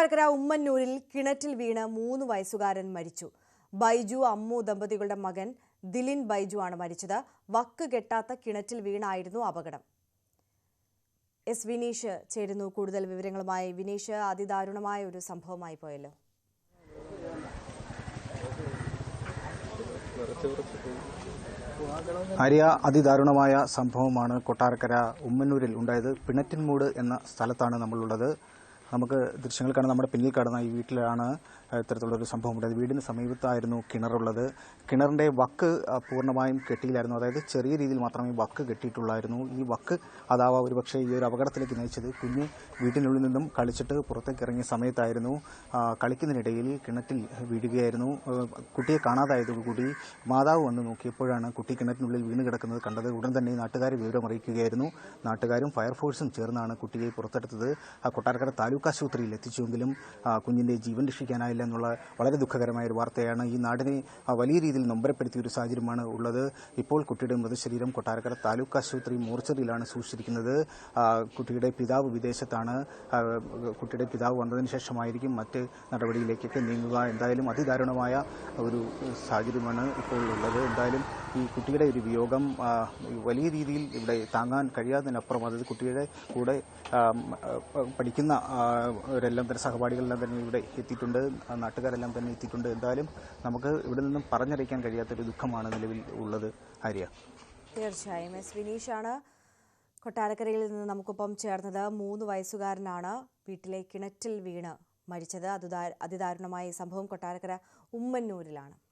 കൊട്ടാരക്കര ഉമ്മന്നൂരിൽ കിണറ്റിൽ വീണ് മൂന്ന് വയസ്സുകാരൻ മരിച്ചു. ബൈജു അമ്മു ദമ്പതികളുടെ മകൻ ദിലിൻ ബൈജു ആണ് മരിച്ചത്. വക്ക് കെട്ടാത്ത കിണറ്റിൽ വീണായിരുന്നു അപകടം. എസ് വിനീഷ് ചേരുന്നു. കൂടുതൽ വിവരങ്ങളുമായി വിനീഷ് അതിദാരുണമായ ഒരു സംഭവമായി പോയല്ലോ. ഹരിയ അതിദാരുണമായ സംഭവമാണ് കൊട്ടാരക്കര ഉമ്മന്നൂരിൽ ഉണ്ടായത്. പിണറ്റിൻമൂട് എന്ന സ്ഥലത്താണ് നമ്മളുള്ളത്. നമുക്ക് ദൃശ്യങ്ങൾ കാണാൻ നമ്മുടെ പിന്നിൽ കാണുന്ന ഈ വീട്ടിലാണ് ഇത്തരത്തിലുള്ളൊരു സംഭവം ഉണ്ടായത്. വീടിന് സമീപത്തായിരുന്നു കിണറുള്ളത്. കിണറിന്റെ വക്ക് പൂർണമായും കെട്ടിയില്ലായിരുന്നു. അതായത് ചെറിയ രീതിയിൽ മാത്രമേ വക്ക് കെട്ടിയിട്ടുള്ളായിരുന്നു. ഈ വക്ക് അതാവാ ഒരുപക്ഷെ ഈ ഒരു അപകടത്തിലേക്ക് നയിച്ചത്. കുഞ്ഞ് വീട്ടിനുള്ളിൽ നിന്നും കളിച്ചിട്ട് പുറത്തേക്ക് ഇറങ്ങിയ സമയത്തായിരുന്നു കളിക്കുന്നതിനിടയിൽ കിണറ്റിൽ വീഴുകയായിരുന്നു. കുട്ടിയെ കാണാതായതോടുകൂടി മാതാവ് വന്ന് നോക്കിയപ്പോഴാണ് കുട്ടി കിണറ്റിനുള്ളിൽ വീണ് കിടക്കുന്നത് കണ്ടത്. ഉടൻ തന്നെ നാട്ടുകാരെ വിവരം അറിയിക്കുകയായിരുന്നു നാട്ടുകാരും ഫയർഫോഴ്സും ചേർന്നാണ് കുട്ടിയെ പുറത്തെടുത്തത്. ആ കൊട്ടാരക്കര താലൂക്ക് ആശുപത്രിയിൽ എത്തിച്ചുവെങ്കിലും കുഞ്ഞിന്റെ ജീവൻ രക്ഷിക്കാനായില്ല എന്നുള്ള വളരെ ദുഃഖകരമായ ഒരു വാർത്തയാണ് ഈ നാടിനെ വലിയ രീതിയിൽ നൊമ്പരപ്പെടുത്തിയ ഒരു സാഹചര്യമാണ് ഉള്ളത്. ഇപ്പോൾ കുട്ടിയുടെ മൃതശരീരം കൊട്ടാരക്കര താലൂക്ക് ആശുപത്രി മോർച്ചറിയിലാണ് സൂക്ഷിച്ചിരിക്കുന്നത്. കുട്ടിയുടെ പിതാവ് വിദേശത്താണ്. കുട്ടിയുടെ പിതാവ് വന്നതിന് ശേഷമായിരിക്കും മറ്റ് നടപടിയിലേക്കൊക്കെ നീങ്ങുക. എന്തായാലും അതിദാരുണമായ ഒരു സാഹചര്യമാണ് ഇപ്പോൾ ഉള്ളത്. എന്തായാലും ഈ കുട്ടിയുടെ ഒരു വിയോഗം വലിയ രീതിയിൽ ഇവിടെ താങ്ങാൻ കഴിയാത്തതിനപ്പുറം അതായത് കുട്ടിയുടെ കൂടെ പഠിക്കുന്ന അവരെല്ലാം തന്നെ സഹപാഠികളെല്ലാം തന്നെ ഇവിടെ എത്തിയിട്ടുണ്ട് നാട്ടുകാരെല്ലാം തന്നെ എത്തിയിട്ടുണ്ട്. എന്തായാലും നമുക്ക് ഇവിടെ നിന്നും പറഞ്ഞറിയിക്കാൻ കഴിയാത്തൊരു ദുഃഖമാണ് നിലവിൽ ഉള്ളത്. ആര്യ. തീർച്ചയായും. എസ് വിനീഷാണ് കൊട്ടാരക്കരയിൽ നിന്ന് നമുക്കൊപ്പം ചേർന്നത്. മൂന്ന് വയസ്സുകാരനാണ് വീട്ടിലെ കിണറ്റിൽ വീണ് മരിച്ചത്. അതുദാ- അതിദാരുണമായ സംഭവം കൊട്ടാരക്കര ഉമ്മന്നൂരിലാണ്.